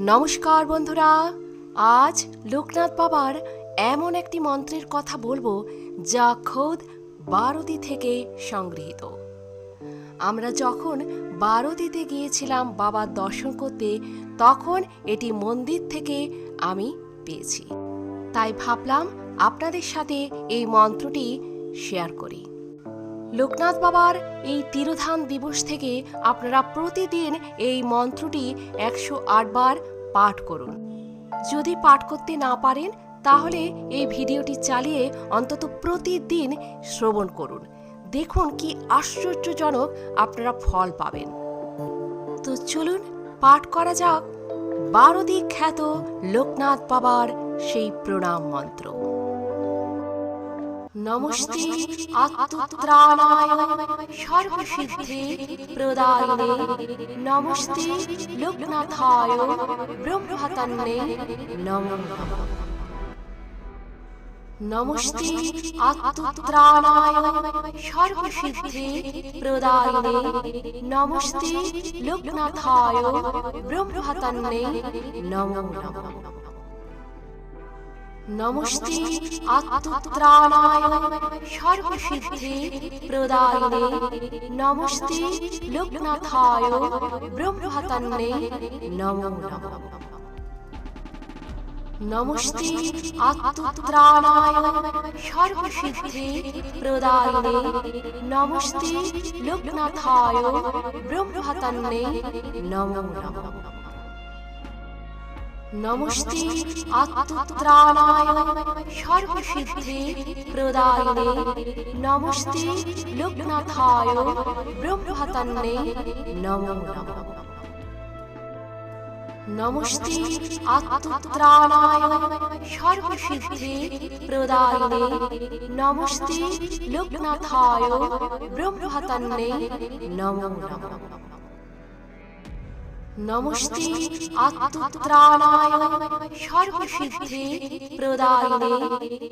নমস্কার বন্ধুরা, আজ লোকনাথ বাবার এমন একটি মন্ত্রের কথা বলব যা খোদ বারোদি থেকে সংগৃহীত। আমরা যখন বারোদিতে গিয়েছিলাম বাবার দর্শন করতে, তখন এটি মন্দির থেকে আমি পেয়েছি। তাই ভাবলাম আপনাদের সাথে এই মন্ত্রটি শেয়ার করি। লোকনাথ বাবার এই তিরোধান দিবস থেকে আপনারা প্রতিদিন এই মন্ত্রটি একশো আট বার পাঠ করুন। যদি পাঠ করতে না পারেন, তাহলে এই ভিডিওটি চালিয়ে অন্তত প্রতিদিন শ্রবণ করুন। দেখুন কি আশ্চর্যজনক আপনারা ফল পাবেন। তো চলুন, পাঠ করা যাক। বারোদিক খ্যাত লোকনাথ বাবার সেই প্রণাম মন্ত্র। নমস্তে আত্মত্রাণায় সর্বসিদ্ধি প্রদায়িনে। নমস্তে লোকনাথায় ব্রহ্মহতন্নে নমো। নমঃ নমস্তে আত্মত্রাণায় সর্বসিদ্ধি প্রদায়িনে। নমস্তে লোকনাথায় ব্রহ্মহতন্নে নমো নমঃ। নমস্তে আত্মত্রাণায় সর্বসিদ্ধি প্রদায়িনে। নমস্তে লোকনাথায় ব্রহ্মহতন্নে নমো নমঃ। নমস্তে আত্মত্রাণায় সর্বসিদ্ধি প্রদায়িনে। নমস্তে লোকনাথায় ব্রহ্মহতন্নে নমো নমঃ। নমস্তে আত্মত্রাণায় সর্বসিদ্ধি প্রদায়িনে। নমস্তে, লোকনাথায় ব্রহ্মহতন্নে নমো নমঃ। নমস্তে আত্মত্রাণায় সর্বসিদ্ধি প্রদায়িনে। নমস্তে, লোকনাথায় ব্রহ্মহতন্নে নমো নমঃ। নমস্তে আত্মত্রাণায় সর্বসিদ্ধি প্রদায়িনে।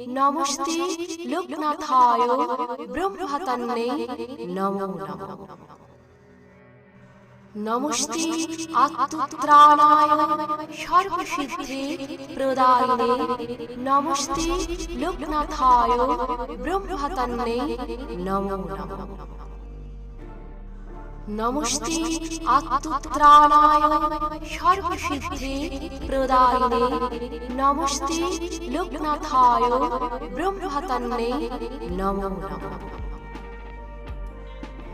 নমস্তে লোকনাথায় ব্রহ্মহতন্নে নমো নমঃ। নমস্তে আত্মত্রাণায় সর্বসিদ্ধি প্রদায়িনে। নমস্তে লোকনাথায় ব্রহ্মহতন্নে নমো নমঃ। নমস্তে, আত্মত্রাণায় সর্বসিদ্ধি প্রদায়িনে। নমস্তে, লোকনাথায় ব্রহ্মহতন্নে নমো নমঃ।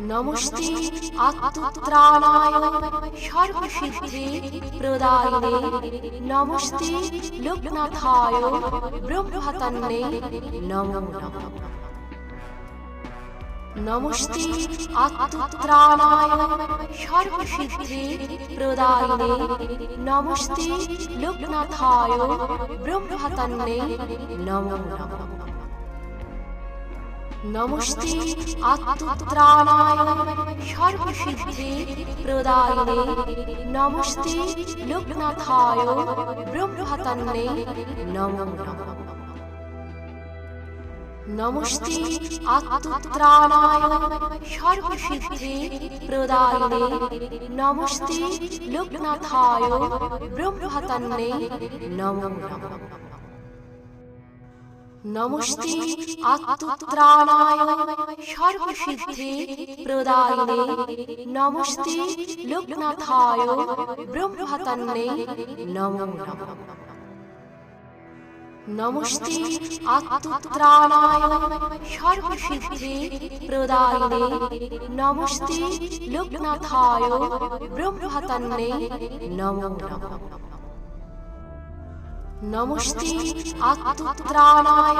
নমস্তে, আত্মত্রাণায় সর্বসিদ্ধি প্রদায়িনে। নমস্তে, লোকনাথায় ব্রহ্মহতন্নে নমো নমঃ। নমস্তে, আত্মত্রাণায় সর্বসিদ্ধি প্রদায়িনে। নমস্তে, লোকনাথায় ব্রহ্মহতন্নে নমো নমঃ। নমস্তে, আত্মত্রাণায় সর্বসিদ্ধি প্রদায়িনে। নমস্তে, লোকনাথায় ব্রহ্মহতন্নে নমো নমঃ। নমস্তে, আত্মত্রাণায় সর্বসিদ্ধি প্রদায়িনে, নমস্তে লোকনাথায় ব্রহ্মহতন্নে নমো নমঃ। নমস্তে, আত্মত্রাণায় সর্বসিদ্ধি প্রদায়িনে, নমস্তে লোকনাথায় ব্রহ্মহতন্নে নমো নমঃ। নমস্তে, আত্মত্রাণায় সর্বসিদ্ধি প্রদায়িনে। নমস্তে, লোকনাথায় ব্রহ্মহতন্নে নমো নমঃ। নমস্তে, আত্মত্রাণায়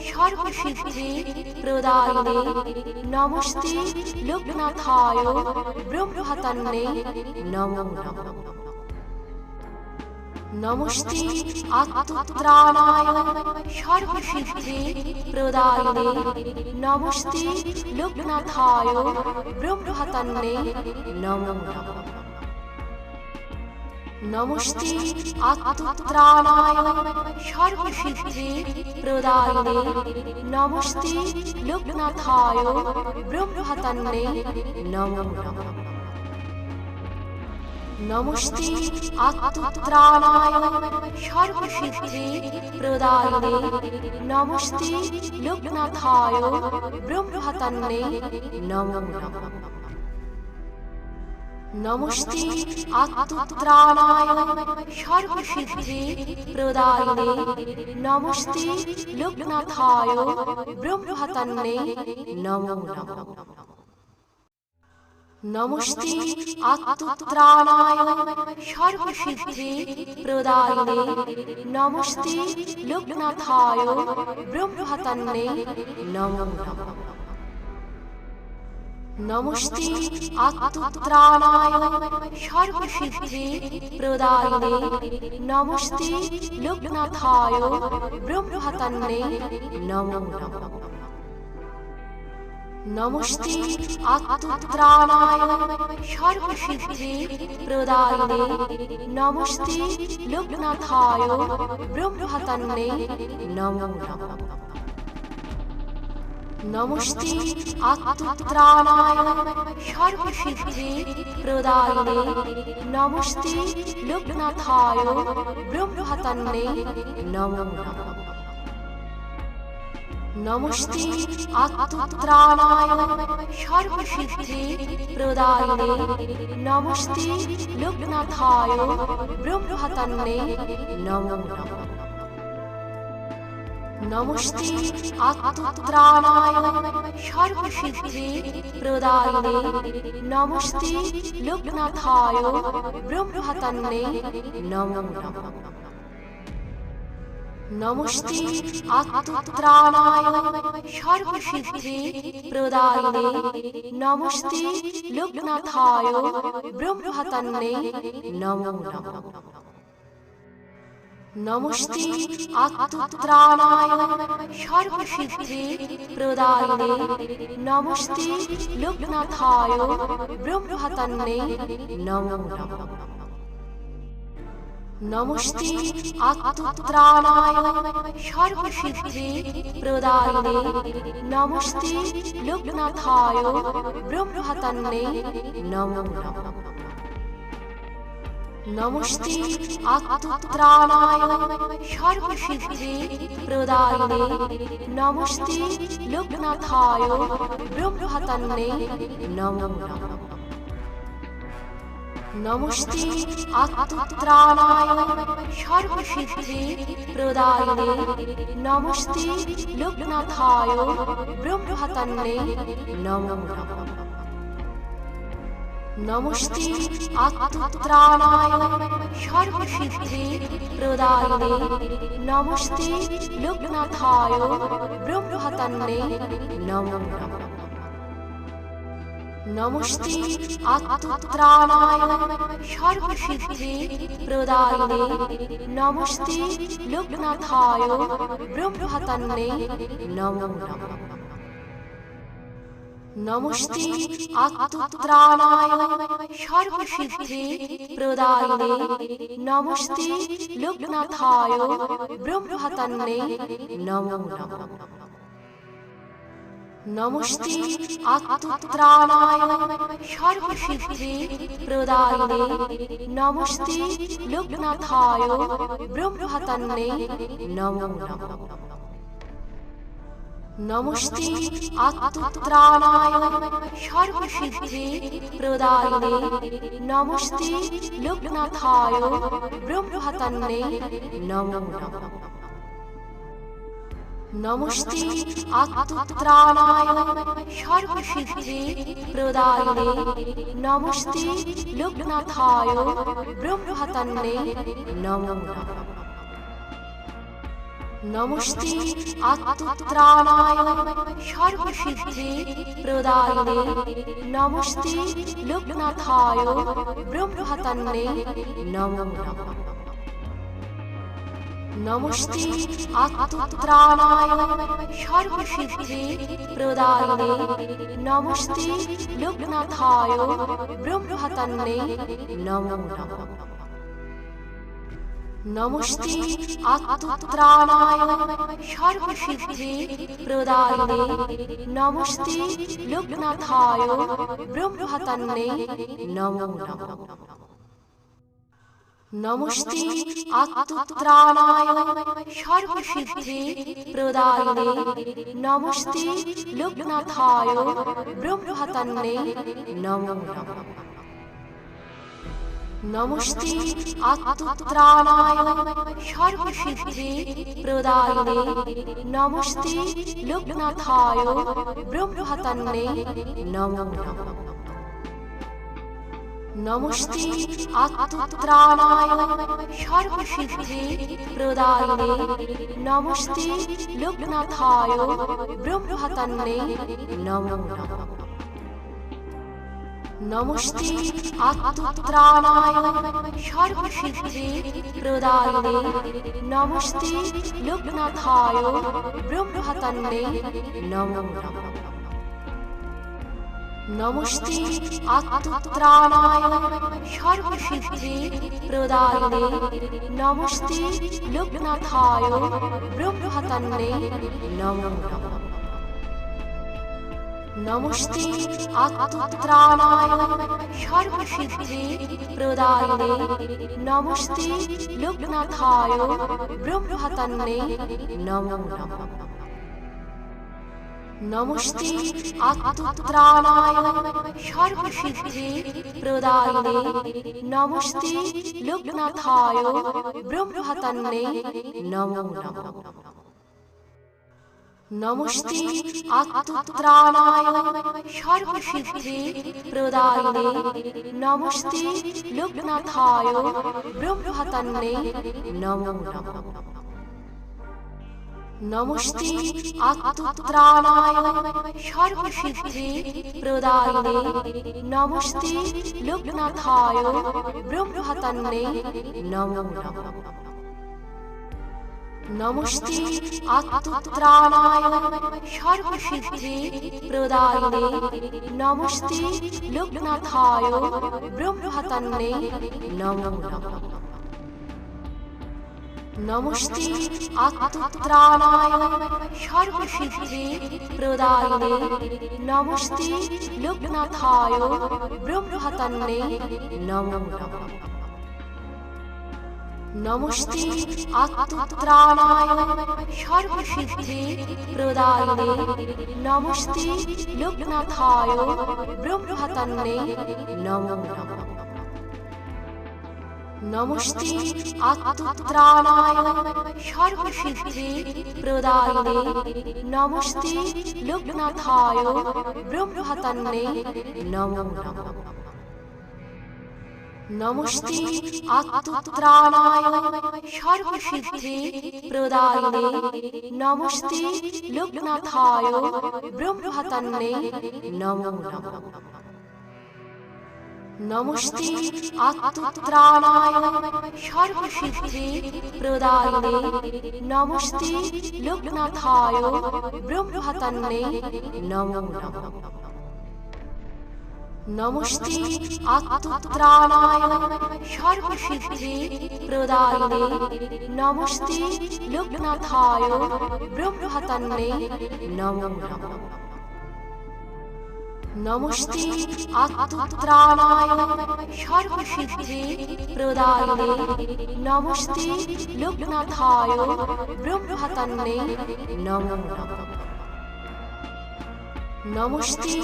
সর্বসিদ্ধি প্রদায়িনে। নমস্তে, লোকনাথায় ব্রহ্মহতন্নে নমো নমঃ। নমস্তে আত্মত্রাণায় সর্বসিদ্ধি প্রদায়িনে। নমস্তে লোকনাথায় ব্রহ্মহতন্নে নমো নমঃ। নমস্তে আত্মত্রাণায় সর্বসিদ্ধি প্রদায়িনে। নমস্তে লোকনাথায় ব্রহ্মহতন্নে নমো। নমঃ নমস্তে, আত্মত্রাণায় সর্বসিদ্ধি প্রদায়িনে নমস্তে, লোকনাথায় ব্রহ্মহতন্নে নমো নমঃ। নমস্তে, আত্মত্রাণায় সর্বসিদ্ধি প্রদায়িনে নমস্তে, লোকনাথায় ব্রহ্মহতন্নে নমো নমঃ। নমস্তে আত্মত্রাণায় সর্বসিদ্ধি প্রদায়িনে। নমস্তে লোকনাথায় ব্রহ্মহতন্নে নমো নমঃ। নমস্তে আত্মত্রাণায় সর্বসিদ্ধি প্রদায়িনে। নমস্তে লোকনাথায় ব্রহ্মহতন্নে নমো নমঃ। নমস্তে, আত্মত্রাণায় সর্বসিদ্ধি প্রদায়িনে। নমস্তে, লোকনাথায় ব্রহ্মহতন্নে নমো নমঃ। নমস্তে, আত্মত্রাণায় সর্বসিদ্ধি প্রদায়িনে। নমস্তে, লোকনাথায় ব্রহ্মহতন্নে নমো নমঃ। নমস্তে আত্মত্রাণায় সর্বসিদ্ধি প্রদায়িনে। নমস্তে, লোকনাথায় ব্রহ্মহতন্নে নমো নমঃ। নমস্তে আত্মত্রাণায় সর্বসিদ্ধি প্রদায়িনে। নমস্তে, লোকনাথায় ব্রহ্মহতন্নে নমো নমঃ। নমস্তে আত্মত্রাণায় সর্বসিদ্ধি প্রদায়িনে। নমস্তে, লোকনাথায় ব্রহ্মহতন্নে নমো নমঃ। নমস্তে আত্মত্রাণায় সর্বসিদ্ধি প্রদায়িনে। নমস্তে, লোকনাথায় ব্রহ্মহতন্নে নমো নমঃ। নমস্তে আত্মত্রাণায় সর্বসিদ্ধি প্রদায়িনে নমস্তে লোকনাথায় ব্রহ্মহতন্নে নমো নমঃ। নমস্তে আত্মত্রাণায় সর্বসিদ্ধি প্রদায়িনে নমস্তে লোকনাথায় ব্রহ্মহতন্নে নমো নমঃ। নমস্তে, আত্মত্রাণায় সর্বসিদ্ধি প্রদায়িনে নমস্তে, লোকনাথায় ব্রহ্মহতন্নে নমো নমঃ। নমস্তে, আত্মত্রাণায় সর্বসিদ্ধি প্রদায়িনে নমস্তে, লোকনাথায় ব্রহ্মহতন্নে নমো নমঃ। নমস্তে, আত্মত্রাণায় সর্বসিদ্ধি প্রদায়িনে নমস্তে, লোকনাথায় ব্রহ্মহতন্নে নমো নমঃ। নমস্তে, আত্মত্রাণায় সর্বসিদ্ধি প্রদায়িনে নমস্তে, লোকনাথায় ব্রহ্মহতন্নে নমো নমঃ। নমস্তে আত্মত্রাণায় সর্বসিদ্ধি প্রদায়িনে। নমস্তে, লোকনাথায় ব্রহ্মহতন্নে নমো নমঃ। নমস্তে আত্মত্রাণায় সর্বসিদ্ধি প্রদায়িনে। নমস্তে, লোকনাথায় ব্রহ্মহতন্নে নমো নমঃ। নমস্তে, আত্মত্রাণায় সর্বসিদ্ধি প্রদায়িনে। নমস্তে, লোকনাথায় ব্রহ্মহতন্নে নমো। নমঃ নমস্তে, আত্মত্রাণায় সর্বসিদ্ধি প্রদায়িনে। নমস্তে, লোকনাথায় ব্রহ্মহতন্নে নমো নমঃ। নমস্তে আত্মত্রাণায় সর্বসিদ্ধি প্রদায়িনে। নমস্তে, লোকনাথায় ব্রহ্মহতন্নে নমো নমঃ। নমস্তে আত্মত্রাণায় সর্বসিদ্ধি প্রদায়িনে। নমস্তে, লোকনাথায় ব্রহ্মহতন্নে নমো নমঃ। নমস্তে আত্মত্রাণায় সর্বসিদ্ধি প্রদায়িনে নমস্তে লোকনাথায় ব্রহ্মহতন্নে নমো নমঃ। নমস্তে আত্মত্রাণায় সর্বসিদ্ধি প্রদায়িনে নমস্তে লোকনাথায় ব্রহ্মহতন্নে নমো নমঃ। নমস্তে আত্মত্রাণায় সর্বসিদ্ধি প্রদায়িনে। নমস্তে, লোকনাথায় ব্রহ্মহতন্নে নমো নমঃ। নমস্তে আত্মত্রাণায় সর্বসিদ্ধি প্রদায়িনে। নমস্তে, লোকনাথায় ব্রহ্মহতন্নে নমো নমঃ। নমস্তে আত্মত্রাণায় সর্বসিদ্ধি প্রদায়িনে। নমস্তে, লোকনাথায় ব্রহ্মহতন্নে নমো নমঃ। নমস্তে আত্মত্রাণায় সর্বসিদ্ধি প্রদায়িনে। নমস্তে, লোকনাথায় ব্রহ্মহতন্নে নমো নমঃ। নমস্তে আত্মত্রাণায় সর্বসিদ্ধি প্রদায়িনে। নমস্তে লোকনাথায় ব্রহ্মহতন্নে নমো নমঃ। নমস্তে আত্মত্রাণায় সর্বসিদ্ধি প্রদায়িনে। নমস্তে লোকনাথায় ব্রহ্মহতন্নে নমো নমঃ। নমস্তে আত্মত্রাণায় সর্বসিদ্ধি প্রদায়িনে। নমস্তে লোকনাথায় ব্রহ্মহতন্নে নমো নমঃ। নমস্তে আত্মত্রাণায় সর্বসিদ্ধি প্রদায়িনে। নমস্তে লোকনাথায় ব্রহ্মহতন্নে নমো নমঃ। নমস্তে, আত্মত্রাণায় সর্বসিদ্ধি প্রদায়িনে নমস্তে, লোকনাথায় ব্রহ্মহতন্নে নমো নমঃ। নমস্তে, আত্মত্রাণায় সর্বসিদ্ধি প্রদায়িনে নমস্তে, লোকনাথায় ব্রহ্মহতন্নে নমো নমঃ। নমস্তে আত্মত্রাণায় সর্বসিদ্ধি প্রদায়িনে। নমস্তে লোকনাথায় ব্রহ্মহতন্নে নমো নমঃ। নমস্তে আত্মত্রাণায় সর্বসিদ্ধি প্রদায়িনে। নমস্তে লোকনাথায় ব্রহ্মহতন্নে নমো নমঃ। নমস্তে আত্মত্রাণায় সর্বসিদ্ধি প্রদায়িনে। নমস্তে লোকনাথায় ব্রহ্মহতন্নে নমো নমঃ। নমস্তে আত্মত্রাণায় সর্বসিদ্ধি প্রদায়িনে। নমস্তে লোকনাথায় ব্রহ্মহতন্নে নমো নমঃ। নমস্তে, আত্মত্রাণায় সর্বসিদ্ধি প্রদায়িনে নমস্তে, লোকনাথায় ব্রহ্মহতন্নে নমো নমঃ। নমস্তে,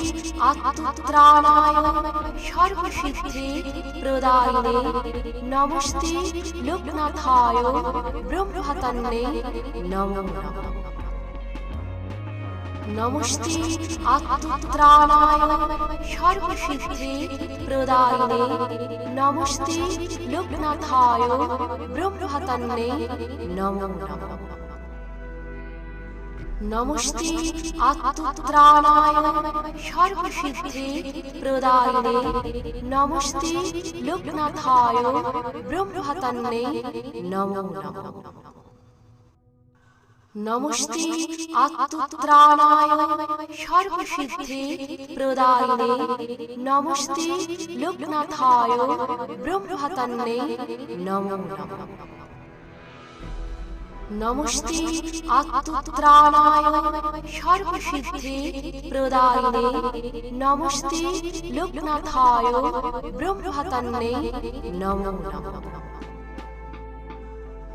আত্মত্রাণায় সর্বসিদ্ধি প্রদায়িনে নমস্তে, লোকনাথায় ব্রহ্মহতন্নে নমো নমঃ। নমস্তে আত্মত্রাণায় সর্বসিদ্ধি প্রদায়িনে। নমস্তে, লোকনাথায় ব্রহ্মহতন্নে নমো নমঃ। নমস্তে আত্মত্রাণায় সর্বসিদ্ধি প্রদায়িনে। নমস্তে, লোকনাথায় ব্রহ্মহতন্নে নমো নমঃ। নমস্তে আত্মত্রাণায় সর্বসিদ্ধি প্রদায়িনে। নমস্তে লোকনাথায় ব্রহ্মহতন্নে নমো নমঃ। নমস্তে আত্মত্রাণায় সর্বসিদ্ধি প্রদায়িনে। নমস্তে লোকনাথায় ব্রহ্মহতন্নে নমো নমঃ।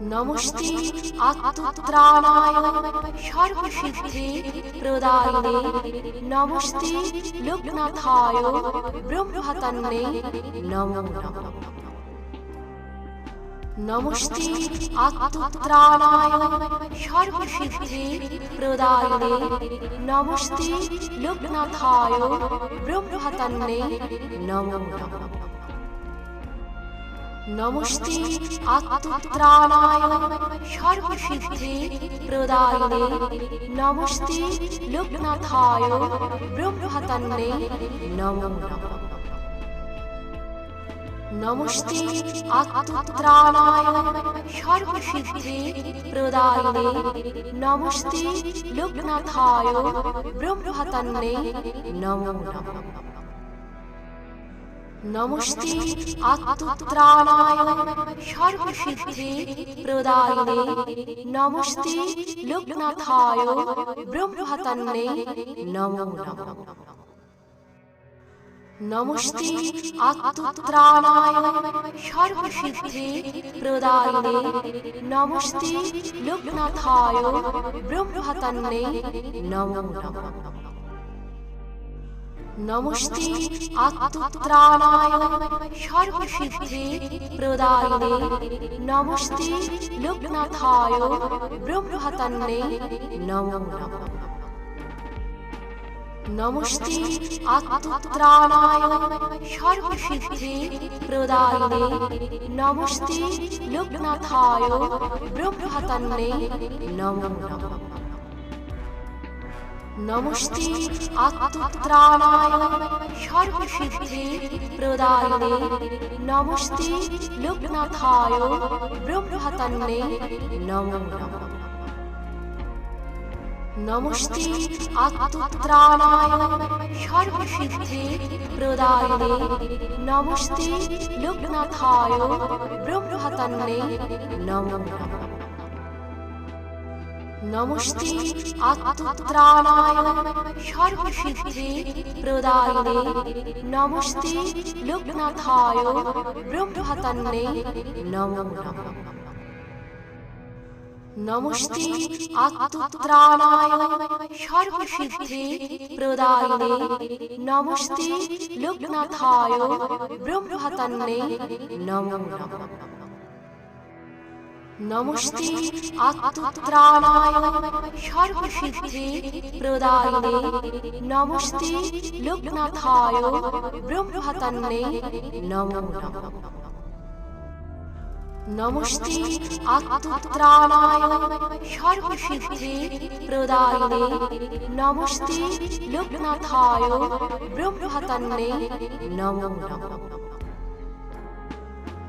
নমস্তে আত্মত্রাণায় সর্বসিদ্ধি প্রদায়িনে। নমস্তে, লোকনাথায় ব্রহ্মহতন্নে নমো নমঃ। নমস্তে আত্মত্রাণায় সর্বসিদ্ধি প্রদায়িনে। নমস্তে, লোকনাথায় ব্রহ্মহতন্নে নমো নমঃ। নমস্তে আত্মত্রাণায় সর্বসিদ্ধি প্রদায়িনে। নমস্তে, লোকনাথায় ব্রহ্মহতন্নে নমো নমঃ। নমস্তে আত্মত্রাণায় সর্বসিদ্ধি প্রদায়িনে। নমস্তে, লোকনাথায় ব্রহ্মহতন্নে নমো নমঃ। নমস্তে আত্মত্রাণায় সর্বসিদ্ধি প্রদায়িনে। নমস্তে, লোকনাথায় ব্রহ্মহতন্নে নমো নমঃ। নমস্তে আত্মত্রাণায় সর্বসিদ্ধি প্রদায়িনে। নমস্তে, লোকনাথায় ব্রহ্মহতন্নে নমো নমঃ। নমস্তে আত্মত্রাণায় সর্বসিদ্ধি প্রদায়িনে। নমস্তে, লোকনাথায় ব্রহ্মহতন্নে নমো নমঃ। নমস্তে আত্মত্রাণায় সর্বসিদ্ধি প্রদায়িনে। নমস্তে, লোকনাথায় ব্রহ্মহতন্নে নমো নমঃ। নমস্তে আত্মত্রাণায় সর্বসিদ্ধি প্রদায়িনে। নমস্তে, লোকনাথায় ব্রহ্মহতন্নে নমো নমঃ। নমস্তে আত্মত্রাণায় সর্বসিদ্ধি প্রদায়িনে। নমস্তে, লোকনাথায় ব্রহ্মহতন্নে নমো নমঃ। নমস্তে আত্মত্রাণায় সর্বসিদ্ধি প্রদায়িনে। নমস্তে, লোকনাথায় ব্রহ্মহতন্নে নমো নমঃ। নমস্তে আত্মত্রাণায় সর্বসিদ্ধি প্রদায়িনে। নমস্তে, লোকনাথায় ব্রহ্মহতন্নে নমো নমঃ। নমস্তে, আত্মত্রাণায় সর্বসিদ্ধি প্রদায়িনে। নমস্তে, লোকনাথায় ব্রহ্মহতন্নে নমো নমঃ। নমস্তে, আত্মত্রাণায় সর্বসিদ্ধি প্রদায়িনে। নমস্তে, লোকনাথায় ব্রহ্মহতন্নে নমো নমঃ।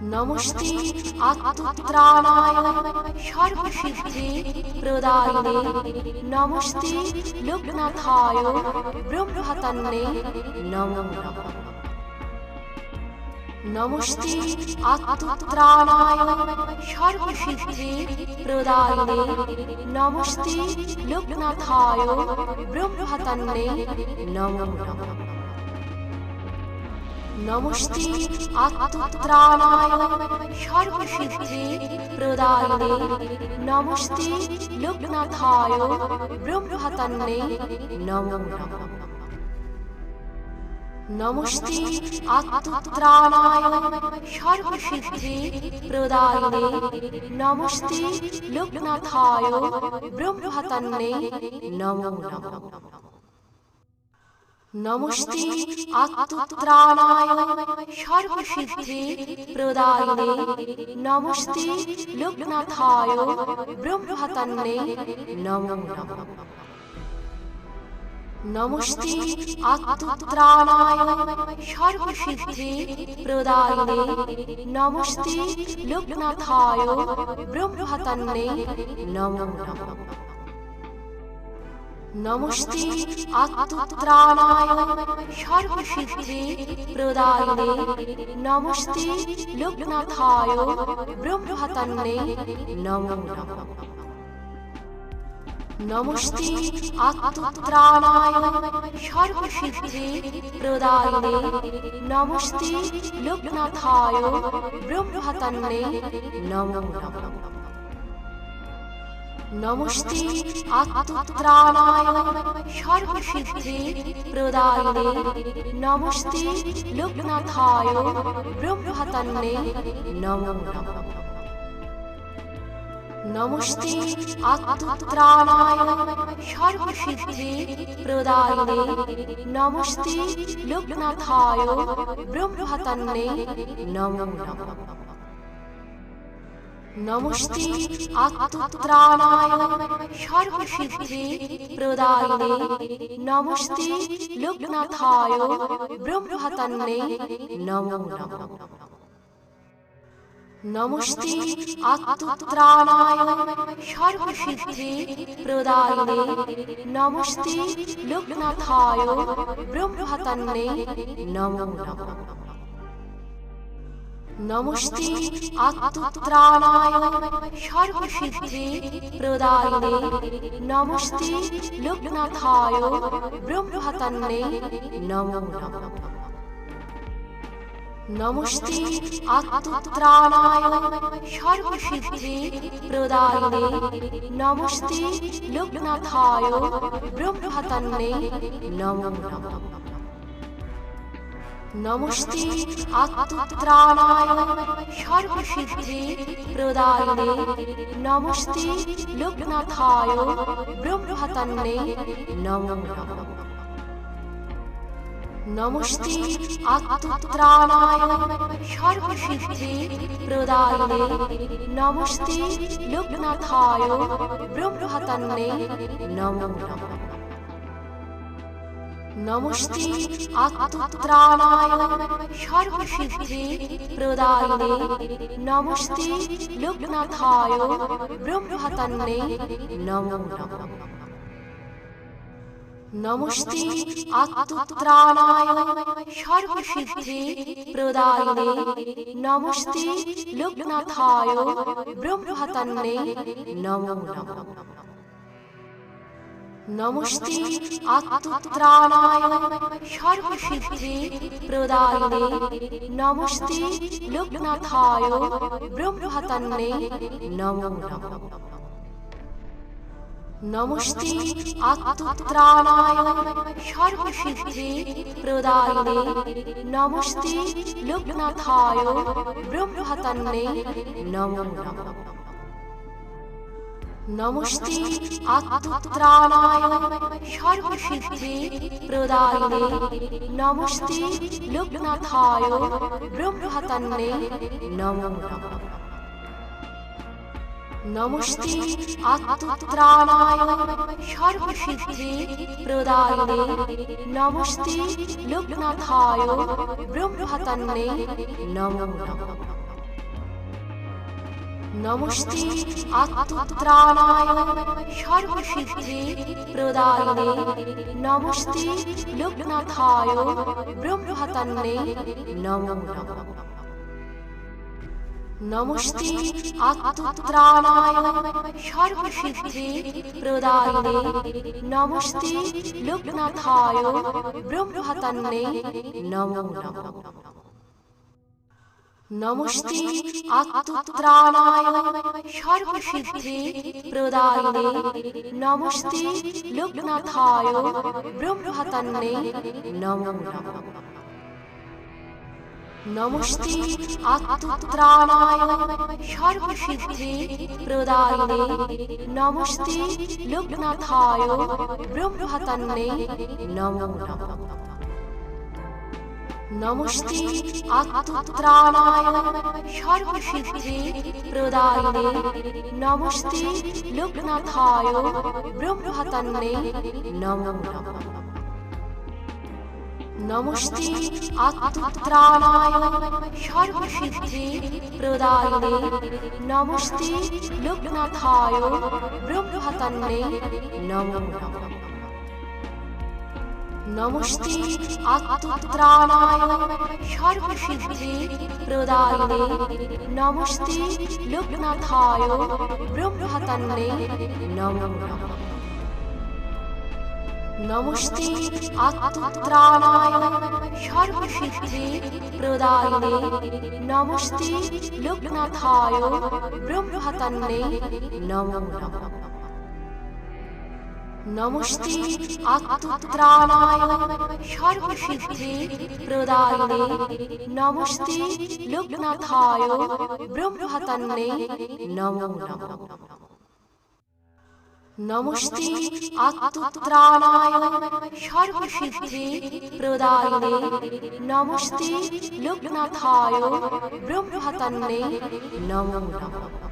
নমস্তে আত্মত্রাণায় সর্বসিদ্ধি প্রদায়িনে। নমস্তে, লোকনাথায় ব্রহ্মহতন্নে নমো নমঃ। নমস্তে আত্মত্রাণায় সর্বসিদ্ধি প্রদায়িনে। নমস্তে, লোকনাথায় ব্রহ্মহতন্নে নমো নমঃ। নমস্তে আত্মত্রাণায় সর্বসিদ্ধি প্রদায়িনে। নমস্তে, লোকনাথায় ব্রহ্মহতন্নে নমো নমঃ। নমস্তে আত্মত্রাণায় সর্বসিদ্ধি প্রদায়িনে। নমস্তে, লোকনাথায় ব্রহ্মহতন্নে নমো নমঃ। নমস্তে আত্মত্রাণায় সর্বসিদ্ধি প্রদায়িনে। নমস্তে লোকনাথায় ব্রহ্মহতন্নে নমো নমঃ। নমস্তে আত্মত্রাণায় সর্বসিদ্ধি প্রদায়িনে। নমস্তে লোকনাথায় ব্রহ্মহতন্নে নমো নমঃ। নমস্তে আত্মত্রাণায় সর্বসিদ্ধি প্রদায়িনে। নমস্তে লোকনাথায় ব্রহ্মহতন্নে নমো নমঃ। নমস্তে আত্মত্রাণায় সর্বসিদ্ধি প্রদায়িনে। নমস্তে লোকনাথায় ব্রহ্মহতন্নে নমো নমঃ। নমস্তে, আত্মত্রাণায় সর্বসিদ্ধি প্রদায়িনে। নমস্তে, লোকনাথায় ব্রহ্মতন্নে নমো নমঃ। নমস্তে, আত্মত্রাণায় সর্বসিদ্ধি প্রদায়িনে। নমস্তে, লোকনাথায় ব্রহ্মতন্নে নমো নমঃ। নমস্তে, আত্মত্রাণায় সর্বসিদ্ধি প্রদায়িনে নমস্তে, লোকনাথায় ব্রহ্মতন্নে নমো নমঃ। নমস্তে, আত্মত্রাণায় সর্বসিদ্ধি প্রদায়িনে নমস্তে, লোকনাথায় ব্রহ্মতন্নে নমো নমঃ। নমস্তে আত্মত্রাণায় সর্বসিদ্ধি প্রদায়িনে নমস্তে, লোকনাথায় ব্রহ্মতন্নে নমো নমঃ। নমস্তে আত্মত্রাণায় সর্বসিদ্ধি প্রদায়িনে নমস্তে, লোকনাথায় ব্রহ্মতন্নে নমো নমঃ। নমস্তে, আত্মত্রাণায় সর্বসিদ্ধি প্রদায়িনে নমস্তে, লোকনাথায় ব্রহ্মতন্নে নমো নমঃ। নমস্তে, আত্মত্রাণায় সর্বসিদ্ধি প্রদায়িনে নমস্তে, লোকনাথায় ব্রহ্মতন্নে নমো নমঃ। নমস্তে আত্মত্রাণায় সর্বসিদ্ধি প্রদায়িনে। নমস্তে লোকনাথায় ব্রহ্মতন্নে নমো নমঃ। নমস্তে আত্মত্রাণায় সর্বসিদ্ধি প্রদায়িনে। নমস্তে লোকনাথায় ব্রহ্মতন্নে নমো নমঃ। নমস্তে আত্মত্রাণায় সর্বসিদ্ধি প্রদায়িনে। নমস্তে লোকনাথায় ব্রহ্মতন্নে নমো নমঃ। নমস্তে আত্মত্রাণায় সর্বসিদ্ধি প্রদায়িনে। নমস্তে লোকনাথায় ব্রহ্মতন্নে নমো নমঃ। নমস্তে আত্মত্রাণায় সর্বসিদ্ধি প্রদায়িনে। নমস্তে, লোকনাথায় ব্রহ্মতন্নে নমো নমঃ। নমস্তে আত্মত্রাণায় সর্বসিদ্ধি প্রদায়িনে। নমস্তে, লোকনাথায় ব্রহ্মতন্নে নমো নমঃ। নমস্তে আত্মত্রাণায় সর্বসিদ্ধি প্রদায়িনে নমস্তে লোকনাথায় ব্রহ্মতন্নে নমো নমঃ। নমস্তে আত্মত্রাণায় সর্বসিদ্ধি প্রদায়িনে নমস্তে লোকনাথায় ব্রহ্মতন্নে নমো নমঃ। নমস্তে আত্মত্রাণায় সর্বসিদ্ধি প্রদায়িনে। নমস্তে লোকনাথায় ব্রহ্মতন্নে নমো নমঃ। নমস্তে আত্মত্রাণায় সর্বসিদ্ধি প্রদায়িনে। নমস্তে লোকনাথায় ব্রহ্মতন্নে নমো নমঃ। নমস্তে আত্মত্রাণায় সর্বসিদ্ধি প্রদায়িনে। নমস্তে, লোকনাথায় ব্রহ্মতন্নে নমো নমঃ। নমস্তে আত্মত্রাণায় সর্বসিদ্ধি প্রদায়িনে। নমস্তে, লোকনাথায় ব্রহ্মতন্নে নমো নমঃ। নমস্তে, আত্মত্রাণায় সর্বসিদ্ধি প্রদায়িনে নমস্তে, লোকনাথায় ব্রহ্মতন্নে নমো নমঃ। নমস্তে, আত্মত্রাণায় সর্বসিদ্ধি প্রদায়িনে নমস্তে, লোকনাথায় ব্রহ্মতন্নে নমো নমঃ। নমস্তে, আত্মত্রাণায় সর্বসিদ্ধি প্রদায়িনে নমস্তে, লোকনাথায় ব্রহ্মতন্নে নমো নমঃ। নমস্তে, আত্মত্রাণায় সর্বসিদ্ধি প্রদায়িনে নমস্তে, লোকনাথায় ব্রহ্মতন্নে নমো নমঃ।